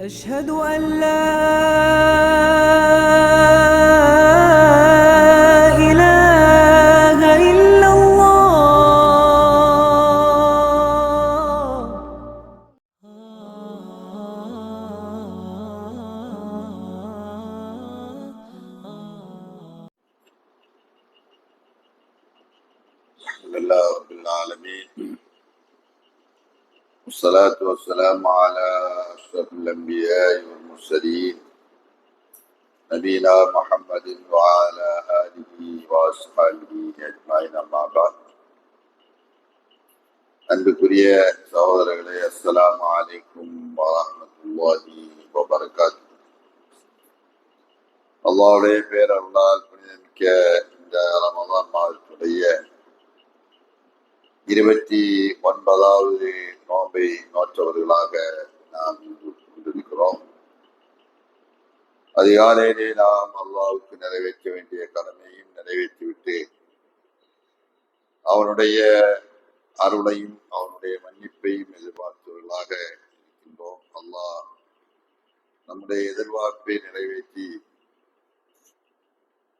أشهد أن لا الأنبياء والمرسلين نبينا محمد وعلى آله وأصحابه أجمعين أما بعد அன்புக்குரிய சகோதரர்களே அஸ்ஸலாமு அலைக்கும் வரஹ்மத்துல்லாஹி வபரகாத்து அல்லாஹ்வுடைய பேரருளால் புனிதமிக்க இந்த ரமதான் மாதத்துடைய இருபத்தி ஒன்பதாவது நோன்பை நோற்றவர்களாக நாம் இன்று கொண்டிருக்கிறோம் அதிகாலையிலே நாம் அல்லாவுக்கு நிறைவேற்ற வேண்டிய கடமையும் நிறைவேற்றிவிட்டு அவனுடைய அருளையும் அவனுடைய மன்னிப்பையும் எதிர்பார்த்தவர்களாக இருக்கின்றோம். அல்லாஹ் நம்முடைய எதிர்பார்ப்பை நிறைவேற்றி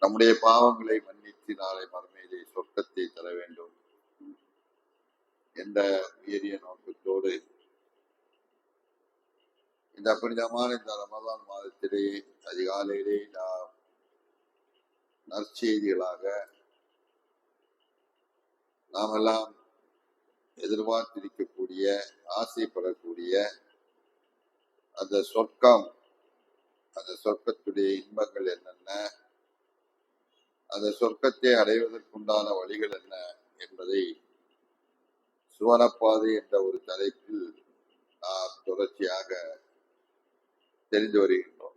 நம்முடைய பாவங்களை மன்னித்து நாளை மறுமையிலே சொர்க்கத்தை தர வேண்டும் என்ற உயரிய நோக்கத்தோடு இந்த புனிதமான இந்த ரமதான் மாதத்திலே அதிகாலையிலே நாம் நற்செய்திகளாக நாம் எல்லாம் எதிர்பார்த்திருக்கக்கூடிய ஆசைப்படக்கூடிய அந்த சொர்க்கம் அந்த சொர்க்கத்துடைய இன்பங்கள் என்னென்ன அந்த சொர்க்கத்தை அடைவதற்குண்டான வழிகள் என்ன என்பதை சுவனப்பாதை என்ற ஒரு தலைப்பில் நாம் தொடர்ச்சியாக தெரிந்து வருகின்றோம்.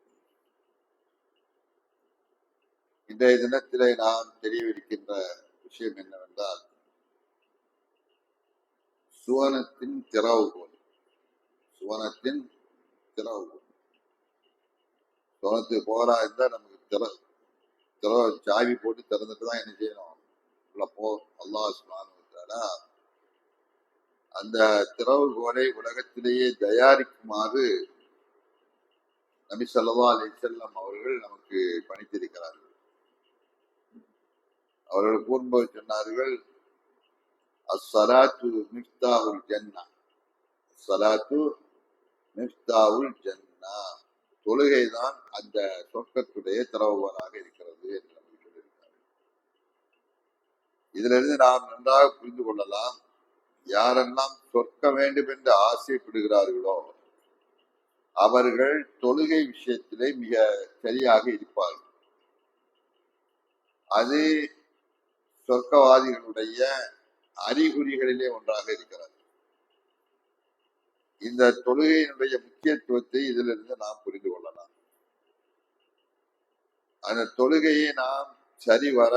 இன்றைய தினத்திலே நாம் தெரியவிருக்கின்ற விஷயம் என்னவென்றால் சுவனத்தின் திறவுகோல் சுவனத்தின் திறவுகோல் சுவனத்துக்கு போகிறா இருந்தால் நமக்கு திற திற சாவி போட்டு திறந்துட்டு தான் என்ன செய்யணும்? உள்ள போ அல்லாஹ் சுபானுத்தாலா அந்த திறவுகோலை உலகத்திலேயே தயாரிக்குமாறு நபி சல்லா அலி செல்லம் அவர்கள் நமக்கு பணித்திருக்கிறார்கள். அவர்கள் கூறும்போது சொன்னார்கள் அஸ்ஸலாத்து மிஃப்தாவுல் ஜன்னா. அஸ்ஸலாத்து மிஃப்தாவுல் ஜன்னா. தொழுகை தான் அந்த சொர்க்கத்துடைய திறவுகோலாக இருக்கிறது என்று நமக்கு சொல்லியிருக்கிறார்கள். இதிலிருந்து நாம் நன்றாக புரிந்து கொள்ளலாம் யாரெல்லாம் சொர்க்க வேண்டும் என்று ஆசைப்படுகிறார்களோ அவர்கள் தொழுகை விஷயத்திலே மிக சரியாக இருப்பார்கள். அது சொர்க்கவாதிகளுடைய அறிகுறிகளிலே ஒன்றாக இருக்கிறது. இந்த தொழுகையினுடைய முக்கியத்துவத்தை இதிலிருந்து நாம் புரிந்து கொள்ளலாம். அந்த தொழுகையை நாம் சரிவர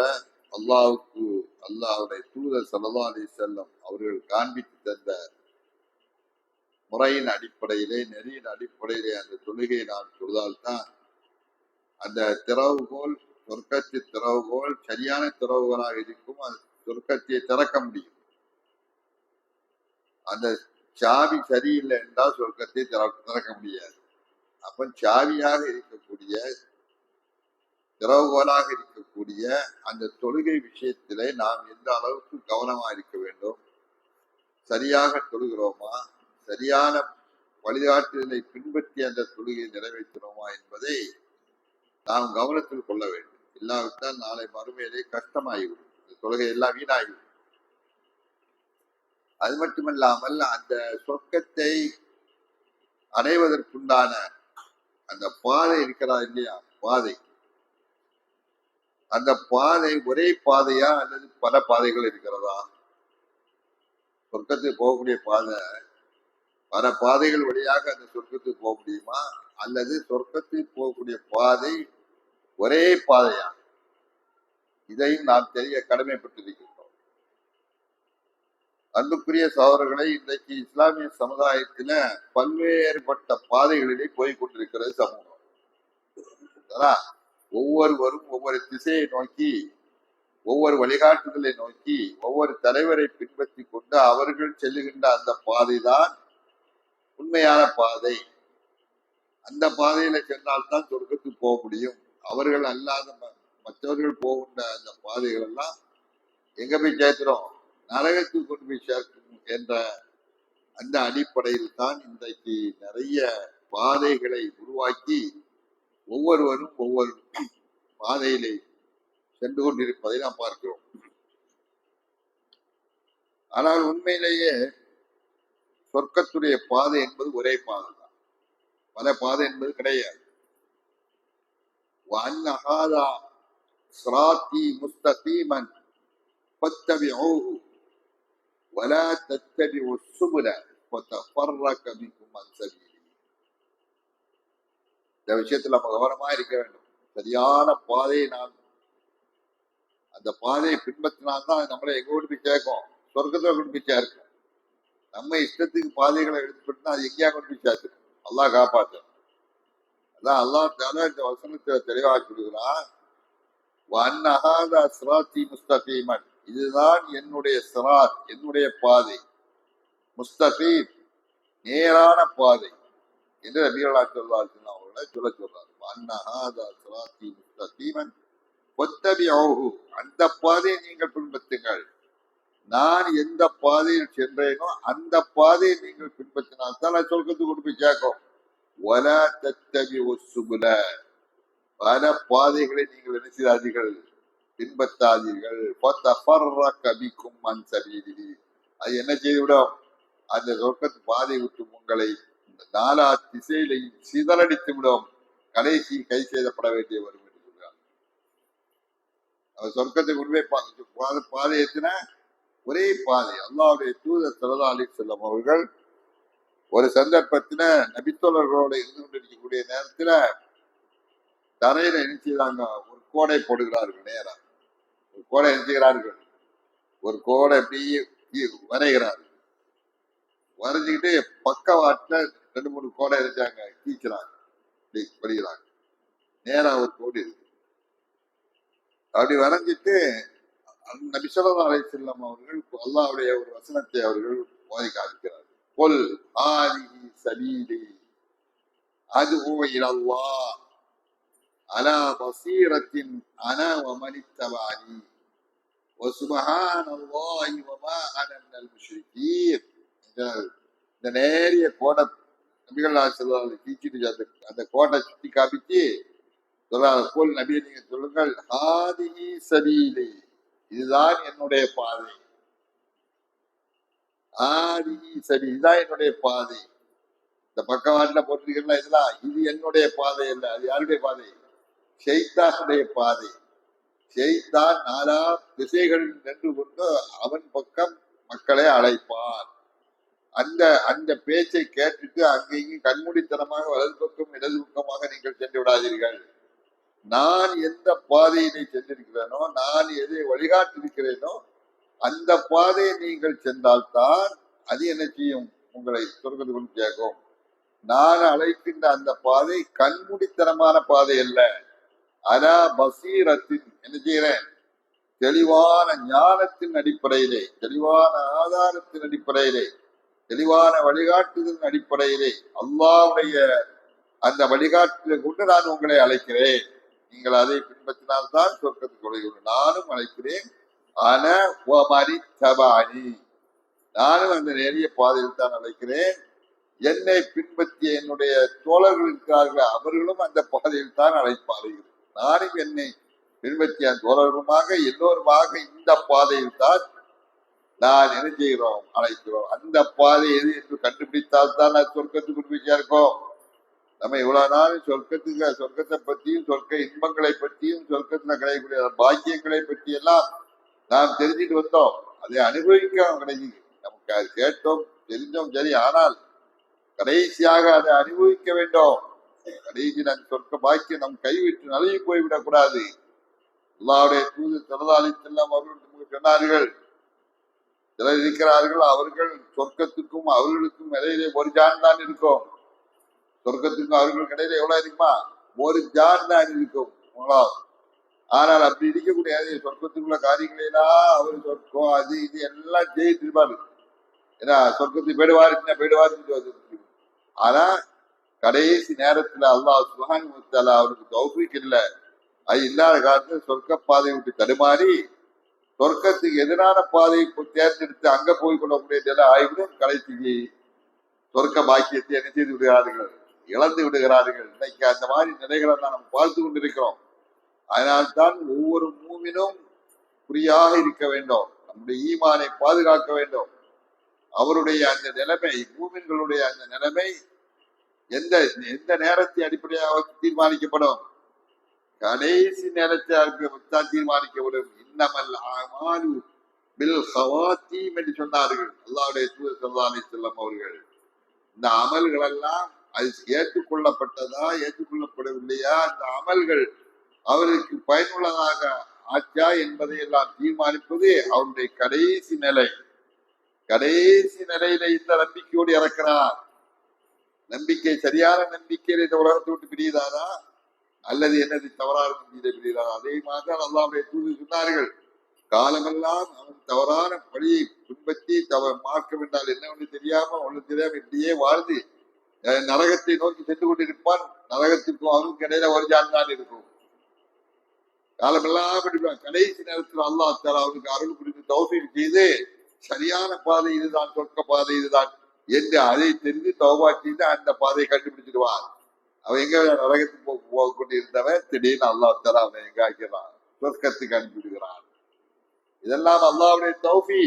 அல்லாவுக்கு அல்லாஹ்வுடைய தூதர் சல்லா அலி செல்லம் அவர்கள் காண்பித்து தந்த முறையின் அடிப்படையிலே நெறியின் அடிப்படையிலே அந்த தொழுகையை நாம் தொழுதால்தான் அந்த திறவுகோல் சொர்க்கத்து திறவுகோல் சரியான திறவுகோலாக இருக்கும் அது சொர்க்கத்தை திறக்க முடியும். அந்த சாவி சரியில்லை என்றால் சொர்க்கத்தை திற- திறக்க முடியாது. அப்ப சாவியாக இருக்கக்கூடிய திறவுகோலாக இருக்கக்கூடிய அந்த தொழுகை விஷயத்திலே நாம் எந்த அளவுக்கு கவனமா இருக்க வேண்டும்? சரியாக தொழுகிறோமா? சரியான வழிகாட்டுதலை பின்பற்றி அந்த தொழுகையை நிறைவேற்றினோமா என்பதை நாம் கவனத்தில் கொள்ள வேண்டும். இல்லாவிட்டால் நாளை மறுமையிலே கஷ்டமாகிவிடும். இந்த தொழுகை எல்லாம் வீணாகிவிடும். அது மட்டுமல்லாமல் அந்த சொர்க்கத்தை அடைவதற்குண்டான அந்த பாதை இருக்கிறா இல்லையா? பாதை. அந்த பாதை ஒரே பாதையா அல்லது பல பாதைகள் இருக்கிறதா? சொர்க்கத்துக்கு போகக்கூடிய பாதை பல பாதைகள் வழியாக அந்த சொர்க்கத்துக்கு போக முடியுமா? அல்லது சொர்க்கத்துக்கு போகக்கூடிய பாதை ஒரே பாதையா? இதையும் நாம் தெரிய கடமைப்பட்டிருக்கின்றோம். அன்புக்குரிய சகோதரர்களை இன்றைக்கு இஸ்லாமிய சமுதாயத்தில பல்வேறுபட்ட பாதைகளிலே போய் கொண்டிருக்கிறது சமூகம் ஒவ்வொருவரும் ஒவ்வொரு திசையை நோக்கி ஒவ்வொரு வழிகாட்டுதலை நோக்கி ஒவ்வொரு தலைவரை பின்பற்றி கொண்டு அவர்கள் செல்லுகின்ற அந்த பாதைதான் உண்மையான பாதை. அந்த பாதையில சென்றால்தான் சொர்க்கத்துக்கு போக முடியும். அவர்கள் அல்லாத ம- மற்றவர்கள் போகின்ற அந்த பாதைகள் எல்லாம் எங்க போய் சேர்க்கிறோம்? நரகத்துக்கு கொண்டு போய் சேர்க்கும் என்ற அந்த அடிப்படையில் தான் இன்றைக்கு நிறைய பாதைகளை உருவாக்கி ஒவ்வொருவரும் ஒவ்வொரு பாதையிலே சென்று கொண்டிருப்பதை நாம் பார்க்கிறோம். ஆனால் உண்மையிலேயே சொர்க்கத்துடைய பாதை என்பது ஒரே பாதை தான் பல பாதை என்பது கிடையாது وأن هذا صراطي مستقيما فاتبعوه ولا تتبعوا السبل فتفرق بكم عن سبيله இந்த விஷயத்துல நம்ம கவனமா இருக்க வேண்டும் சரியான பாதையை நாம் அந்த பாதையை பின்பற்றினால்தான் அது நம்மளை எங்க கொண்டு போய் சேர்க்கும் சொர்க்கத்துல கொண்டு போய் சேர்க்கும் நம்ம இஷ்டத்துக்கு பாதைகளை எடுத்துக்கிட்டா அது எங்கேயா கொண்டு போய் அல்லாஹ் காப்பாற்று அதான் அல்லாஹ் இந்த வசனத்தை தெளிவாக சொல்லுகிறான். வன்னஹாதா சிராத்தி முஸ்தகீமன். இதுதான் என்னுடைய சிராத் என்னுடைய பாதை. முஸ்தகீம் நேரான பாதை. என்று நபிகளா சொல்லார் அவர்களை சொல்ல சொல்றாரு. வன்னஹாதா சிராத்தி முஸ்தகீமன் ஒத்தபியாகு அந்த பாதையை நீங்கள் பின்பற்றுங்கள். நான் எந்த பாதையில் சென்றேனோ அந்த பாதையை நீங்கள் பின்பற்றினால்தான் நான் சொல்றதுக்கு கொண்டு போய் கேட்கும் வல தத்தவி சுபுல. பல பாதைகளை நீங்கள் என்ன செய்தாதீர்கள்? பின்பற்றாதீர்கள். கபிக்கும் மண் அது என்ன செய்துவிடும்? அந்த சொர்க்கத்து பாதை விட்டு உங்களை இந்த நாலா திசையிலையும் சிதறடித்து விடும் கடைசி கை செய்தப்பட வேண்டிய வரும் என்று சொல்றார். அவர் சொர்க்கத்தை உண்மை பாதை பாதை ஒரே பாதை. அல்லாவுடைய தூதர் சரதா அலி செல்லம் அவர்கள் ஒரு சந்தர்ப்பத்துல நபித்தோழர்களோட இருந்து கொண்டிருக்கக்கூடிய நேரத்துல தரையில என்ன ஒரு கோடை போடுகிறார்கள் நேரம் ஒரு கோடை என்ன செய்கிறார்கள் ஒரு கோடை அப்படியே வரைகிறார்கள். வரைஞ்சுக்கிட்டு பக்கவாட்டுல ரெண்டு மூணு கோடை இருக்காங்க கீச்சுறாங்க. வருகிறாங்க. வரைகிறாங்க ஒரு கோடி இருக்கு. அப்படி வரைஞ்சிட்டு நபிசல்லா அலை செல்லம் அவர்கள் அல்லாவுடைய ஒரு வசனத்தை அவர்கள் ஓதி காண்கிறார்கள் கொல் ஆதிஹி சபீலி அதுஹு இலல்லாஹ் அலா பசீரத்தின் அன வமனித்தபானி وسبحان الله وما انا من المشركين இந்த- இந்த நேரிய கோடை நபிகள் செல்வாங்க கீச்சிட்டு அந்த அந்த கோட்டை சுத்தி காமிச்சு சொல்றாங்க போல் நபியை நீங்க சொல்லுங்கள் ஹாதிஹி சபீலி இதுதான் என்னுடைய பாதை. ஆதிஹி சரி இதுதான் என்னுடைய பாதை. இந்த பக்கவாட்டுல போட்டிருக்கீங்களா இதெல்லாம்? இது என்னுடைய பாதை அல்ல. அது யாருடைய பாதை? ஷெய்தானுடைய பாதை. செய்தான் நாலா திசைகளில் நின்று கொண்டு அவன் பக்கம் மக்களை அழைப்பான். அந்த அந்த பேச்சை கேட்டுட்டு அங்கேயும் கண்மூடித்தனமாக வலது பக்கம் இடது பக்கமாக நீங்கள் சென்று விடாதீர்கள். நான் எந்த பாதையினை சென்றிருக்கிறேனோ நான் எதை வழிகாட்டிருக்கிறேனோ அந்த பாதையை நீங்கள் சென்றால்தான் அது என்ன செய்யும்? உங்களை சொர்க்கத்துக்குள் கேட்கும் நான் அழைக்கின்ற அந்த பாதை கண்முடித்தனமான பாதை அல்ல. அனா பசீரத்தின் என்ன செய்கிறேன்? தெளிவான ஞானத்தின் அடிப்படையிலே தெளிவான ஆதாரத்தின் அடிப்படையிலே தெளிவான வழிகாட்டுதலின் அடிப்படையிலே அல்லாவுடைய அந்த வழிகாட்டுதலை கொண்டு நான் உங்களை அழைக்கிறேன். நீங்கள் அதை பின்பற்றினால்தான் சொர்க்கத்துக்கு நுழைகிறோம் நானும் அழைக்கிறேன். ஆன ஒமரி தபானி நானும் அந்த நேரிய பாதையில் தான் அழைக்கிறேன். என்னை பின்பற்றிய என்னுடைய தோழர்கள் இருக்கிறார்கள். அவர்களும் அந்த பாதையில் தான் அழைப்பார்கள். நானும் என்னை பின்பற்றிய தோழர்களுமாக எல்லோருமாக இந்த பாதையில் தான் நான் என்ன செய்கிறோம்? அழைக்கிறோம். அந்த பாதை எது என்று கண்டுபிடித்தால் தான் நான் சொர்க்கத்துக்கு போய் சேர்க்கோம் நம்ம இவ்வளவு நாள் சொர்க்கத்துக்கு சொர்க்கத்தை பற்றியும் சொர்க்க இன்பங்களை பற்றியும் சொர்க்கத்துல கிடைக்கக்கூடிய பாக்கியங்களை பற்றி எல்லாம் நாம் தெரிஞ்சுட்டு வந்தோம். அதை அனுபவிக்க கிடைக்குது. நமக்கு அது கேட்டோம் தெரிஞ்சோம் சரி ஆனால் கடைசியாக அதை அனுபவிக்க வேண்டும். கடைசி நம் சொர்க்க பாக்கியம் நம் கைவிட்டு நழுவி போய்விடக் கூடாது. அல்லாவுடைய தூது திறதாளி செல்லம் அவர்கள் நமக்கு சொன்னார்கள். சிலர் இருக்கிறார்கள் அவர்கள் சொர்க்கத்துக்கும் அவர்களுக்கும் இடையிலே ஒரு ஜான் தான் இருக்கும். சொர்க்கத்துக்கும் அவர்களுக்கு இடையில எவ்வளவு இருக்குமா? ஒரு ஜான் தான் இருக்கும். ஆனால் அப்படி இருக்கக்கூடிய சொர்க்கத்துக்குள்ள காரியங்களை எல்லாம் அவர் சொர்க்கம் அது இது எல்லாம் செய்து இருப்பாரு ஏன்னா சொர்க்கத்துக்கு போயிடுவாரு என்ன போயிடுவாருன்னு ஆனா கடைசி நேரத்துல அல்லாஹ் சுஹான் முத்தாலா அவருக்கு தௌஃபீக் இல்லை. அது இல்லாத காலத்துல சொர்க்க பாதையை விட்டு தடுமாறி சொர்க்கத்துக்கு எதிரான பாதையை தேர்ந்தெடுத்து அங்க போய் கொள்ளக்கூடிய நிலை ஆய்வுடன் கடைசிக்கு சொர்க்க பாக்கியத்தை என்ன செய்து விடுகிறார்கள்? இழந்து விடுகிறார்கள். இன்னைக்கு அந்த மாதிரி நிலைகளை தான் நம்ம பார்த்து கொண்டிருக்கிறோம். அதனால்தான் ஒவ்வொரு மூவினும் குறியாக இருக்க வேண்டும். நம்முடைய ஈமானை பாதுகாக்க வேண்டும். அவருடைய அந்த நிலைமை மூமின்களுடைய அந்த நிலைமை எந்த எந்த நேரத்தை அடிப்படையாக தீர்மானிக்கப்படும்? கடைசி நேரத்தை தீர்மானிக்கப்படும் இன்னமல் அமாலு பில் ஹவாத்தீம் என்று சொன்னார்கள். அல்லாவுடைய தூதர் ஸல்லல்லாஹு செல்லம் அவர்கள். இந்த அமல்கள் எல்லாம் அது ஏற்றுக்கொள்ளப்பட்டதா ஏற்றுக்கொள்ளப்படவில்லையா? அந்த அமல்கள் அவருக்கு பயனுள்ளதாக ஆச்சா என்பதை எல்லாம் தீர்மானிப்பது அவருடைய கடைசி நிலை. கடைசி நிலையில இந்த நம்பிக்கையோடு இறக்கிறார். நம்பிக்கை சரியான நம்பிக்கையில் இந்த உலகத்தை விட்டு பிரியுதாரா அல்லது என்னது தவறான நம்பிக்கையில பிரியுதாரா அதே மாதிரி தான் அல்லாவுடைய தூது சொன்னார்கள். காலமெல்லாம் அவன் தவறான பழியை பின்பற்றி தவ மார்க்கம் என்றால் என்னவென்று தெரியாம ஒன்று தெரியாம இப்படியே வாழ்ந்து நரகத்தை நோக்கி சென்று கொண்டிருப்பான். நரகத்துக்கும் அவனுக்கு இடையில ஒரு ஜான் தான் இருக்கும். காலமெல்லாம் படிப்பான் கடைசி நேரத்தில் அல்லா தாலா அவனுக்கு அருள் புரிந்து தௌஃபீக் செய்து சரியான பாதை இதுதான் சொர்க்க பாதை இதுதான் என்று அதை தெரிந்து தௌபா செய்து அந்த பாதையை கண்டுபிடிச்சிடுவான். அவன் எங்க நரகத்துக்கு போக போக கொண்டிருந்தவன் திடீர்னு அல்லா தாலா அவனை எங்க ஆக்கிறான்? சொர்க்கத்துக்கு அனுப்பிவிடுகிறான். இதெல்லாம் அல்லாவுடைய தௌஃபி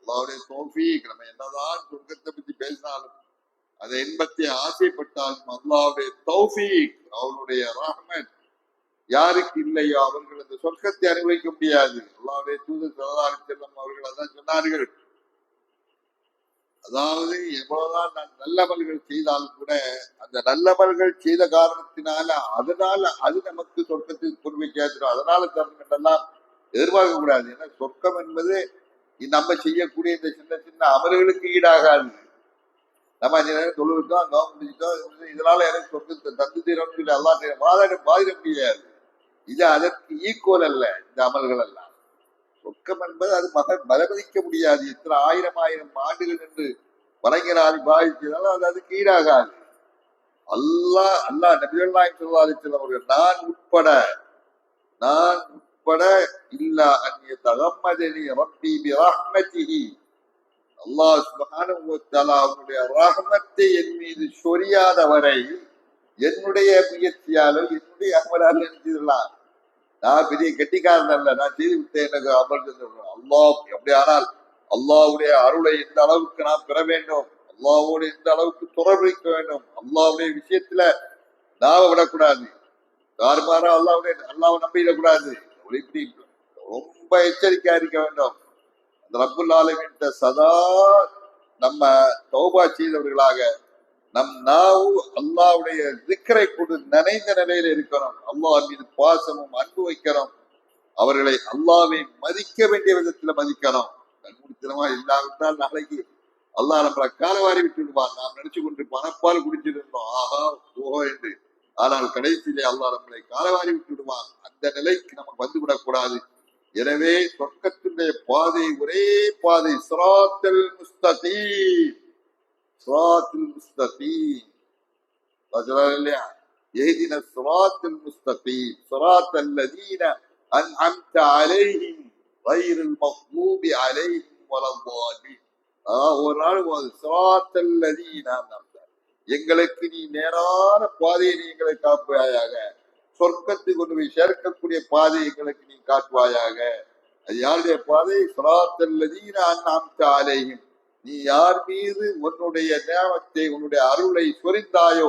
அல்லாவுடைய தௌஃபீக். நம்ம என்னதான் சொர்க்கத்தை பத்தி பேசினாலும் அந்த இன்பத்தை ஆசைப்பட்டாலும் அல்லாவுடைய தௌஃபீக் அவனுடைய ரஹ்மத் யாருக்கு இல்லையோ அவர்கள் அந்த சொர்க்கத்தை அனுபவிக்க முடியாது. அல்லாவுடைய தூது சரதாரி செல்லம் அவர்கள் அதான் சொன்னார்கள். அதாவது எவ்வளவுதான் நான் நல்லவர்கள் செய்தாலும் கூட அந்த நல்லவர்கள் செய்த காரணத்தினால அதனால அது நமக்கு சொர்க்கத்துக்கு பொறுமை அதனால தரணும் என்றெல்லாம் எதிர்பார்க்க கூடாது ஏன்னா சொர்க்கம் என்பது நம்ம செய்யக்கூடிய இந்த சின்ன சின்ன அமல்களுக்கு ஈடாகாது. நம்ம நேரம் தொழுவிட்டோம் நோம்பு இதனால எனக்கு சொத்து தந்து தீரம்னு சொல்லி எல்லாம் வாதிட பாதிட முடியாது இது அதற்கு ஈக்குவல் அல்ல இந்த அமல்கள் எல்லாம். சொர்க்கம் என்பது அது மக மதமதிக்க முடியாது. எத்தனை ஆயிரம் ஆயிரம் ஆண்டுகள் என்று வழங்கினாரி பாதிச்சதாலும் அது அதுக்கு ஈடாகாது. அல்லாஹ் அல்லாஹ் நபிகள் நாயகம் ஸல்லல்லாஹு அவர்கள் நான் உட்பட நான் உட்பட இல்லா அந்நிய தகம்மதனி ரப்பி பி ரஹ்மதிஹி அல்லாஹ் சுப்ஹானஹு அவனுடைய ரகமத்தை என் மீது சொரியாத வரை என்னுடைய முயற்சியாலோ என்னுடைய அமலால் நினைச்சிடலாம் நான் பெரிய கெட்டிக்காரன் அல்ல. நான் செய்து விட்டேன் எனக்கு அமல் செஞ்சு அல்லாஹ் எப்படி ஆனால் அல்லாஹ்வுடைய அருளை எந்த அளவுக்கு நான் பெற வேண்டும். அல்லாவோடு எந்த அளவுக்கு தொடர்பு வைக்க வேண்டும். அல்லாவுடைய விஷயத்துல நாம விடக்கூடாது. தாறுமாறா அல்லாவுடைய அல்லாவை நம்பிடக்கூடாது. இப்படி ரொம்ப எச்சரிக்கையா இருக்க வேண்டும். அந்த ரப்புல் ஆலமின் சதா நம்ம தௌபா செய்தவர்களாக நம் நாவு அல்லாவுடைய திக்கரை கொண்டு நனைந்த நிலையில இருக்கணும். அல்லாஹ் மீது பாசமும் அன்பு வைக்கணும். அவர்களை அல்லாவை மதிக்க வேண்டிய விதத்துல மதிக்கணும். கண்மூடித்தனமா இல்லாவிட்டால் நாளைக்கு அல்லாஹ் நம்மளை காலவாரி விட்டு விடுவான். நாம் நினைச்சு கொண்டு பணப்பால் குடிச்சிருந்தோம் ஆஹா ஓஹோ என்று. ஆனால் கடைசியிலே அல்லாஹ் நம்மளை காலவாரி விட்டு விடுவான். அந்த நிலைக்கு நமக்கு வந்துவிடக் கூடாது எனவே சொர்க்கத்தினுடைய பாதை ஒரே பாதை. சிராத்தல் முஸ்தகி சிராத்தில் முஸ்தகி இல்லையா? ஏதின சிராத்தில் முஸ்தகி சிராத் அல்லதீன அன்அம்த அலைஹிம் வைரல் மஹ்பூபி அலைஹிம் வலவாலி ஒரு நாள் சிராத்தல் அல்லதீன எங்களுக்கு நீ நேரான பாதையை நீ எங்களை காப்பாயாக சொர்க்கத்தை கொண்டு போய் சேர்க்கக்கூடிய பாதை எங்களுக்கு நீ காட்டுவாயாக. அது யாருடைய பாதை? சுராத்தல்லதீன அண்ணாம்த ஆலையும் நீ யார் மீது உன்னுடைய நேமத்தை உன்னுடைய அருளை சொரிந்தாயோ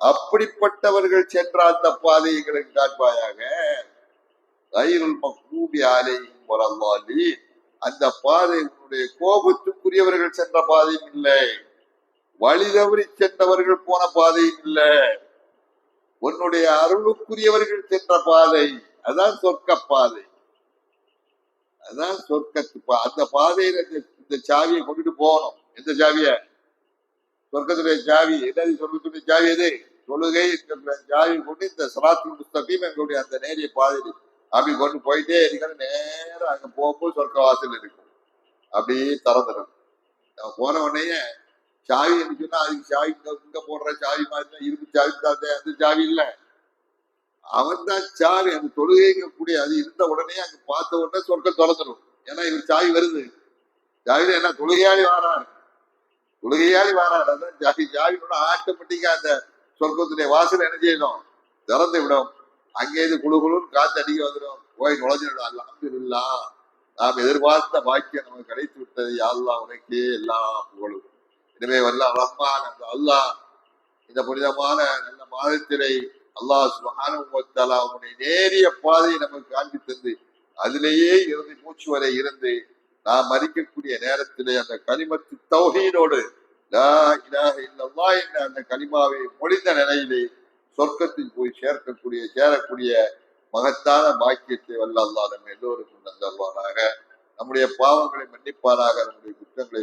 அப்படிப்பட்டவர்கள் சென்ற அந்த பாதை எங்களுக்கு காட்டுவாயாக. ரயிலுல் மக்கூபி ஆலையும் வரல்லாலி அந்த பாதை உன்னுடைய கோபத்துக்குரியவர்கள் சென்ற பாதையும் இல்லை. வழி தவறி சென்றவர்கள் போன பாதையும் இல்லை. உன்னுடைய அருளுக்குரியவர்கள் சென்ற பாதை அதான் சொர்க்க பாதை அதான் சொர்க்கத்து பா அந்த பாதையில இந்த இந்த சாவியை கொண்டுட்டு போகணும். எந்த சாவிய? சொர்க்கத்துடைய சாவி. என்னது சொர்க்கத்துடைய சாவி எது தொழுகை என்கிற சாவி கொண்டு இந்த சலாத்து புஸ்தகையும் எங்களுடைய அந்த நேரிய பாதையில் அப்படி கொண்டு போயிட்டே இருக்கணும் நேரம் அங்க போகும்போது சொர்க்க வாசல் இருக்கும். அப்படியே திறந்துடும் நம்ம போன உடனே சாவி சொன்னா அதுக்கு சாவி இங்க போடுற சாவி மாதிரி தான் இரும்பு சாவி தான் அந்த சாவி இல்ல. அவன் தான் சாவி அந்த கூடிய அது இருந்த உடனே அங்க பார்த்த உடனே சொர்க்கம் திறந்துடும் ஏன்னா இவர் சாவி வருது. சாவியில என்ன தொழுகையாளி வாரார். தொழுகையாளி வாரார். அதான் சாவி சாவியோட ஆட்டோமேட்டிக்கா அந்த சொர்க்கத்துடைய வாசல் என்ன செய்யணும் திறந்து விடும். அங்கேயிருந்து குழு குழுன்னு காத்து அடிக்க வந்துடும் போய் நுழைஞ்சிடும். அல்ஹம்துலில்லா. நாம் எதிர்பார்த்த பாக்கியம் நமக்கு கிடைத்து விட்டது. யாழ்லா உனக்கே எல்லாம் புகழும். எனவே வல்ல ரஹ்மான் அந்த அல்லாஹ் இந்த புனிதமான நல்ல மாதத்திலே அல்லாஹ் சுப்ஹானஹு அவனுடைய நேரிய பாதையை நமக்கு காண்பி தந்து அதிலேயே இருந்து மூச்சு வரை இருந்து நாம் மறிக்கக்கூடிய நேரத்திலே அந்த கலிமத்து தௌஹீதோடு என்ற அந்த கனிமாவை மொழிந்த நிலையிலே சொர்க்கத்தில் போய் சேர்க்கக்கூடிய சேரக்கூடிய மகத்தான பாக்கியத்தை வல்ல அல்லாஹ் நம்ம எல்லோருக்கும் தந்தல்வானாக நம்முடைய பாவங்களை மன்னிப்பானாக நம்முடைய குற்றங்களை